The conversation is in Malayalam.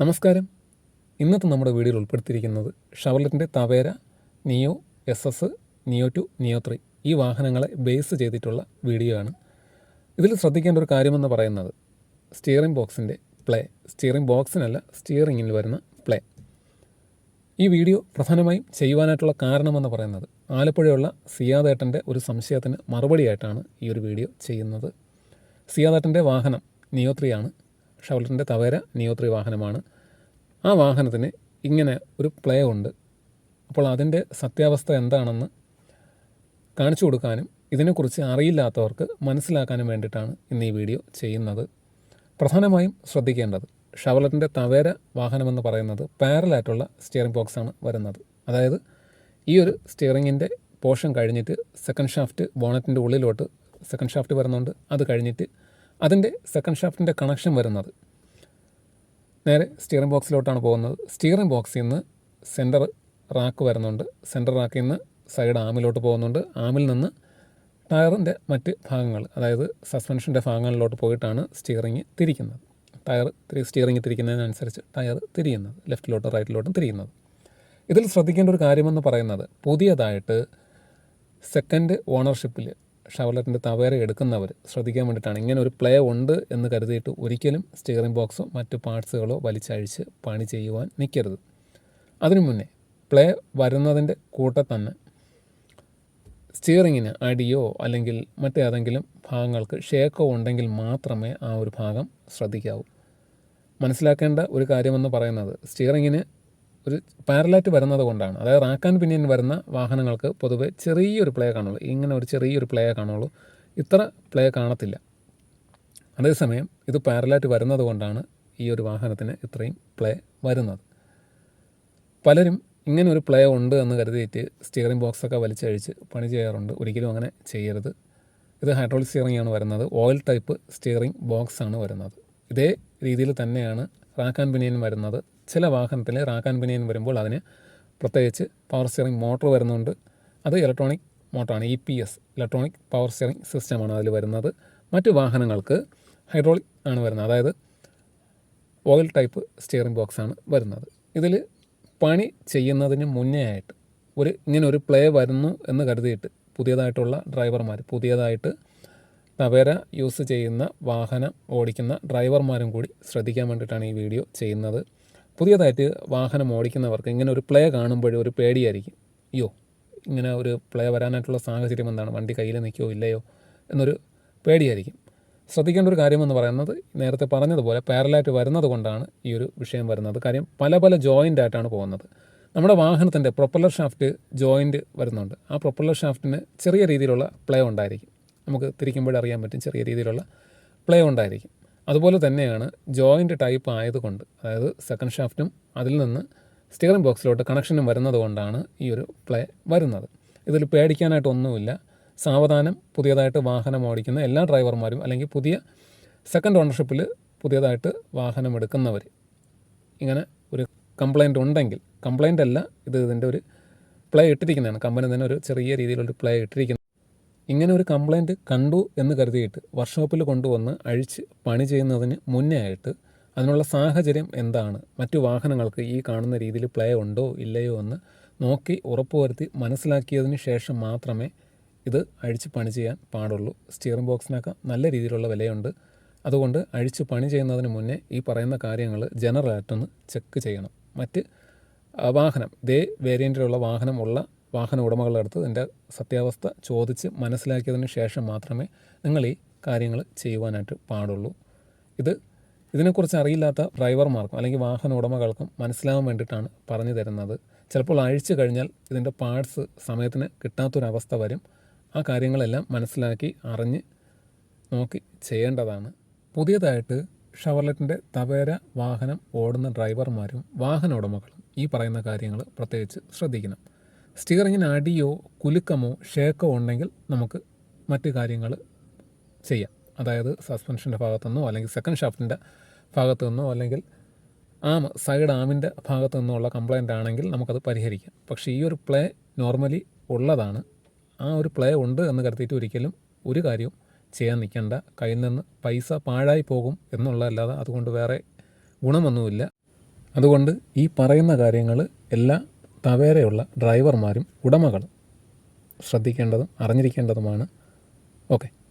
നമസ്കാരം. ഇന്നത്തെ നമ്മുടെ വീഡിയോയിൽ ഉൾപ്പെടുത്തിയിരിക്കുന്നത് ഷവർലെറ്റിന്റെ Tavera Neo S S Neo two Neo three ഈ വാഹനങ്ങളെ ബേസ് ചെയ്തിട്ടുള്ള വീഡിയോ ആണ്. ഇതിൽ ശ്രദ്ധിക്കേണ്ട ഒരു കാര്യമെന്ന് പറയുന്നത് സ്റ്റിയറിംഗ് ബോക്സിന്റെ പ്ലേ സ്റ്റിയറിംഗ് ബോക്സിനല്ല സ്റ്റിയറിങ്ങിൽ വരുന്ന പ്ലേ. ഈ വീഡിയോ പ്രധാനമായും ചെയ്യുവാനായിട്ടുള്ള കാരണമെന്ന് പറയുന്നത് ആലപ്പുഴയുള്ള സിയാദേട്ടന്റെ ഒരു സംശയത്തിന് മറുപടിയായിട്ടാണ് ഈ ഒരു വീഡിയോ ചെയ്യുന്നത്. സിയാദേട്ടന്റെ വാഹനം നിയോ ത്രീ ആണ്. ഷവർലിന്റെ തവേര നിയോ ത്രീ വാഹനമാണ്. ആ വാഹനത്തിന് ഇങ്ങനെ ഒരു പ്ലേ ഉണ്ട്. അപ്പോൾ അതിന്റെ സത്യാവസ്ഥ എന്താണെന്ന് കാണിച്ചു കൊടുക്കാനും ഇതിനെക്കുറിച്ച് അറിയില്ലാത്തവർക്ക് മനസ്സിലാക്കാനും വേണ്ടിയിട്ടാണ് ഇന്ന് ഈ വീഡിയോ ചെയ്യുന്നത്. പ്രധാനമായും ശ്രദ്ധിക്കേണ്ടത് ഷവലറ്റിന്റെ തവേര വാഹനമെന്ന് പറയുന്നത് പാരലായിട്ടുള്ള സ്റ്റിയറിംഗ് ബോക്സാണ് വരുന്നത്. അതായത് ഈ ഒരു സ്റ്റിയറിങ്ങിന്റെ പോർഷൻ കഴിഞ്ഞിട്ട് സെക്കൻഡ് ഷാഫ്റ്റ് ബോണറ്റിന്റെ ഉള്ളിലോട്ട് സെക്കൻഡ് ഷാഫ്റ്റ് വരുന്നുണ്ട്. അത് കഴിഞ്ഞിട്ട് അതിന്റെ സെക്കൻഡ് ഷാഫ്റ്റിന്റെ കണക്ഷൻ വരുന്നത്. നേരെ സ്റ്റിയറിംഗ് ബോക്സിലോട്ടാണ് പോകുന്നത്. സ്റ്റിയറിംഗ് ബോക്സിൽ നിന്ന് സെന്റർ റാക്ക് വരുന്നുണ്ട്. സെന്റർ റാക്കിൽ നിന്ന് സൈഡ് ആമിലോട്ട് പോകുന്നുണ്ട്. ആമിൽ നിന്ന് ടയറിന്റെ മറ്റ് ഭാഗങ്ങൾ അതായത് സസ്പെൻഷന്റെ ഭാഗങ്ങളിലോട്ട് പോയിട്ടാണ് സ്റ്റിയറിംഗ് തിരിക്കുന്നത്. ടയർ തിരി സ്റ്റിയറിംഗ് തിരിക്കുന്നതിനനുസരിച്ച് ടയർ തിരിയുന്നത് ലെഫ്റ്റിലോട്ടും റൈറ്റിലോട്ടും തിരിയുന്നത്. ഇതിൽ ശ്രദ്ധിക്കേണ്ട ഒരു കാര്യമെന്ന് പറയുന്നത് പുതിയതായിട്ട് സെക്കൻഡ് ഓണർഷിപ്പിൽ ഷവർലറ്റിന്റെ തവേര എടുക്കുന്നവർ ശ്രദ്ധിക്കാൻ വേണ്ടിയിട്ടാണ്. ഇങ്ങനെ ഒരു പ്ലേ ഉണ്ട് എന്ന് കരുതിയിട്ട് ഒരിക്കലും സ്റ്റിയറിംഗ് ബോക്സോ മറ്റ് പാർട്സുകളോ വലിച്ചഴിച്ച് പണി ചെയ്യുവാൻ നിൽക്കരുത്. അതിനു മുന്നേ പ്ലേ വരുന്നതിന്റെ കൂടെ തന്നെ സ്റ്റിയറിങ്ങിന് അടിയോ അല്ലെങ്കിൽ മറ്റേതെങ്കിലും ഭാഗങ്ങൾക്ക് ഷേക്കോ ഉണ്ടെങ്കിൽ മാത്രമേ ആ ഒരു ഭാഗം ശ്രദ്ധിക്കാവൂ. മനസ്സിലാക്കേണ്ട ഒരു കാര്യമെന്ന് പറയുന്നത് സ്റ്റിയറിങ്ങിന് ഒരു പാരലാറ്റ് വരുന്നത് കൊണ്ടാണ്. അതായത് റാക്കാൻ പിന്നിയൻ വരുന്ന വാഹനങ്ങൾക്ക് പൊതുവെ ചെറിയൊരു പ്ലേ കാണുള്ളൂ. ഇങ്ങനെ ഒരു ചെറിയൊരു പ്ലേ കാണുള്ളൂ. ഇത്ര പ്ലേ കാണത്തില്ല. അതേസമയം ഇത് പാരലാറ്റ് വരുന്നത് കൊണ്ടാണ് ഈ ഒരു വാഹനത്തിന് ഇത്രയും പ്ലേ വരുന്നത്. പലരും ഇങ്ങനെ ഒരു പ്ലേ ഉണ്ട് എന്ന് കരുതിയിട്ട് സ്റ്റിയറിംഗ് ബോക്സൊക്കെ വലിച്ചഴിച്ച് പണി ചെയ്യാറുണ്ട്. ഒരിക്കലും അങ്ങനെ ചെയ്യരുത്. ഇത് ഹൈഡ്രോളിക് സ്റ്റിയറിംഗ് ആണ് വരുന്നത്. ഓയിൽ ടൈപ്പ് സ്റ്റിയറിംഗ് ബോക്സാണ് വരുന്നത്. ഇതേ രീതിയിൽ തന്നെയാണ് റാക്ക് ആൻഡ് പിനിയൻ വരുന്നത്. ചില വാഹനത്തിൽ റാക്കാൻ ബനിയൻ വരുമ്പോൾ അതിന് പ്രത്യേകിച്ച് പവർ സ്റ്റിയറിംഗ് മോട്ടോർ വരുന്നുണ്ട്. അത് electronic മോട്ടറാണ് E P S electronic power steering സിസ്റ്റമാണ് അതിൽ വരുന്നത്. മറ്റു വാഹനങ്ങൾക്ക് ഹൈഡ്രോളിക് ആണ് വരുന്നത്. അതായത് ഓയിൽ ടൈപ്പ് സ്റ്റിയറിംഗ് ബോക്സാണ് വരുന്നത്. ഇതിൽ പണി ചെയ്യുന്നതിന് മുന്നേ ആയിട്ട് ഒരു ഇങ്ങനെ ഒരു പ്ലേ വരുന്നു എന്ന് കരുതിയിട്ട് പുതിയതായിട്ടുള്ള ഡ്രൈവർമാർ പുതിയതായിട്ട് തവേര യൂസ് ചെയ്യുന്ന വാഹനം ഓടിക്കുന്ന ഡ്രൈവർമാരും കൂടി ശ്രദ്ധിക്കാൻ വേണ്ടിയിട്ടാണ് ഈ വീഡിയോ ചെയ്യുന്നത്. പുതിയതായിട്ട് വാഹനം ഓടിക്കുന്നവർക്ക് ഇങ്ങനെ ഒരു പ്ലേ കാണുമ്പോഴും ഒരു പേടിയായിരിക്കും. അയ്യോ ഇങ്ങനെ ഒരു പ്ലേ വരാനായിട്ടുള്ള സാഹചര്യം എന്താണ്? വണ്ടി കയ്യിൽ നിൽക്കുകയോ ഇല്ലയോ എന്നൊരു പേടിയായിരിക്കും. ശ്രദ്ധിക്കേണ്ട ഒരു കാര്യമെന്ന് പറയുന്നത് നേരത്തെ പറഞ്ഞതുപോലെ പാരലായിട്ട് വരുന്നത് കൊണ്ടാണ് ഈ ഒരു വിഷയം വരുന്നത്. കാര്യം പല പല ജോയിന്റ് ആയിട്ടാണ് പോകുന്നത്. നമ്മുടെ വാഹനത്തിന്റെ പ്രൊപ്പല്ലർ ഷാഫ്റ്റ് ജോയിന്റ് വരുന്നുണ്ട്. ആ പ്രൊപ്പല്ലർ ഷാഫ്റ്റിന് ചെറിയ രീതിയിലുള്ള പ്ലേ ഉണ്ടായിരിക്കും. നമുക്ക് തിരിക്കുമ്പോഴറിയാൻ പറ്റും ചെറിയ രീതിയിലുള്ള പ്ലേ ഉണ്ടായിരിക്കും. അതുപോലെ തന്നെയാണ് ജോയിന്റ് ടൈപ്പ് ആയതുകൊണ്ട് അതായത് സെക്കൻഡ് ഷാഫ്റ്റും അതിൽ നിന്ന് സ്റ്റിയറിംഗ് ബോക്സിലോട്ട് കണക്ഷനും വരുന്നത് കൊണ്ടാണ് ഈ ഒരു പ്ലേ വരുന്നത്. ഇതിൽ പേടിക്കാനായിട്ടൊന്നുമില്ല സാവധാനം പുതിയതായിട്ട് വാഹനം ഓടിക്കുന്ന എല്ലാ ഡ്രൈവർമാരും അല്ലെങ്കിൽ പുതിയ സെക്കൻഡ് ഓണർഷിപ്പിൽ പുതിയതായിട്ട് വാഹനം എടുക്കുന്നവർ ഇങ്ങനെ ഒരു കംപ്ലൈന്റ് ഉണ്ടെങ്കിൽ കംപ്ലൈന്റ് അല്ല ഇത് ഇതിന്റെ ഒരു പ്ലേ ഇട്ടിരിക്കുന്നതാണ്. കമ്പനി തന്നെ ഒരു ചെറിയ രീതിയിലൊരു പ്ലേ ഇട്ടിരിക്കുന്നത് ഇങ്ങനെ ഒരു കംപ്ലൈന്റ് കണ്ടു എന്ന് കരുതിയിട്ട് വർക്ക്ഷോപ്പിൽ കൊണ്ടുവന്ന് അഴിച്ച് പണി ചെയ്യുന്നതിന് മുന്നേ ആയിട്ട് അതിനുള്ള സാഹചര്യം എന്താണ്? മറ്റു വാഹനങ്ങൾക്ക് ഈ കാണുന്ന രീതിയിൽ പ്ലേ ഉണ്ടോ ഇല്ലയോ എന്ന് നോക്കി ഉറപ്പുവരുത്തി മനസ്സിലാക്കിയതിന് ശേഷം മാത്രമേ ഇത് അഴിച്ച് പണി ചെയ്യാൻ പാടുള്ളൂ. സ്റ്റിയറിംഗ് ബോക്സിനൊക്കെ നല്ല രീതിയിലുള്ള വിലയുണ്ട്. അതുകൊണ്ട് അഴിച്ച് പണി ചെയ്യുന്നതിന് മുന്നേ ഈ പറയുന്ന കാര്യങ്ങൾ ജനറലായിട്ടൊന്ന് ചെക്ക് ചെയ്യണം. മറ്റ് വാഹനം ഇതേ വേരിയന്റിലുള്ള വാഹനമുള്ള വാഹന ഉടമകളുടെ അടുത്ത് ഇതിന്റെ സത്യാവസ്ഥ ചോദിച്ച് മനസ്സിലാക്കിയതിന് ശേഷം മാത്രമേ നിങ്ങൾ ഈ കാര്യങ്ങൾ ചെയ്യുവാനായിട്ട് പാടുള്ളൂ. ഇത് ഇതിനെക്കുറിച്ച് അറിയില്ലാത്ത ഡ്രൈവർമാർക്കും അല്ലെങ്കിൽ വാഹന ഉടമകൾക്കും മനസ്സിലാവാൻ വേണ്ടിയിട്ടാണ് പറഞ്ഞു തരുന്നത്. ചിലപ്പോൾ അഴിച്ചു കഴിഞ്ഞാൽ ഇതിന്റെ പാർട്സ് സമയത്തിന് കിട്ടാത്തൊരവസ്ഥ വരും. ആ കാര്യങ്ങളെല്ലാം മനസ്സിലാക്കി അറിഞ്ഞ് നോക്കി ചെയ്യേണ്ടതാണ്. പുതിയതായിട്ട് ഷവർലെറ്റിന്റെ തവേര വാഹനം ഓടുന്ന ഡ്രൈവർമാരും വാഹന ഉടമകളും ഈ പറയുന്ന കാര്യങ്ങൾ പ്രത്യേകിച്ച് ശ്രദ്ധിക്കണം. സ്റ്റിയറിങ്ങിന് അടിയോ കുലുക്കമോ ഷേക്കോ ഉണ്ടെങ്കിൽ നമുക്ക് മറ്റ് കാര്യങ്ങൾ ചെയ്യാം. അതായത് സസ്പെൻഷന്റെ ഭാഗത്തുനിന്നോ അല്ലെങ്കിൽ സെക്കൻഡ് ഷാഫ്റ്റിന്റെ ഭാഗത്തു നിന്നോ അല്ലെങ്കിൽ ആം സൈഡ് ആമിന്റെ ഭാഗത്തു നിന്നുള്ള കംപ്ലൈന്റ് ആണെങ്കിൽ നമുക്കത് പരിഹരിക്കാം. പക്ഷേ ഈ ഒരു പ്ലേ നോർമലി ഉള്ളതാണ്. ആ ഒരു പ്ലേ ഉണ്ട് എന്ന് കരുതിയിട്ട് ഒരിക്കലും ഒരു കാര്യവും ചെയ്യാൻ നിൽക്കേണ്ട. കയ്യിൽ നിന്ന് പൈസ പാഴായി പോകും എന്നുള്ളതല്ലാതെ അതുകൊണ്ട് വേറെ ഗുണമൊന്നുമില്ല. അതുകൊണ്ട് ഈ പറയുന്ന കാര്യങ്ങൾ എല്ലാ തവേരയുള്ള ഡ്രൈവർമാരും ഉടമകളും ശ്രദ്ധിക്കേണ്ടതും അറിഞ്ഞിരിക്കേണ്ടതുമാണ്. ഓക്കെ.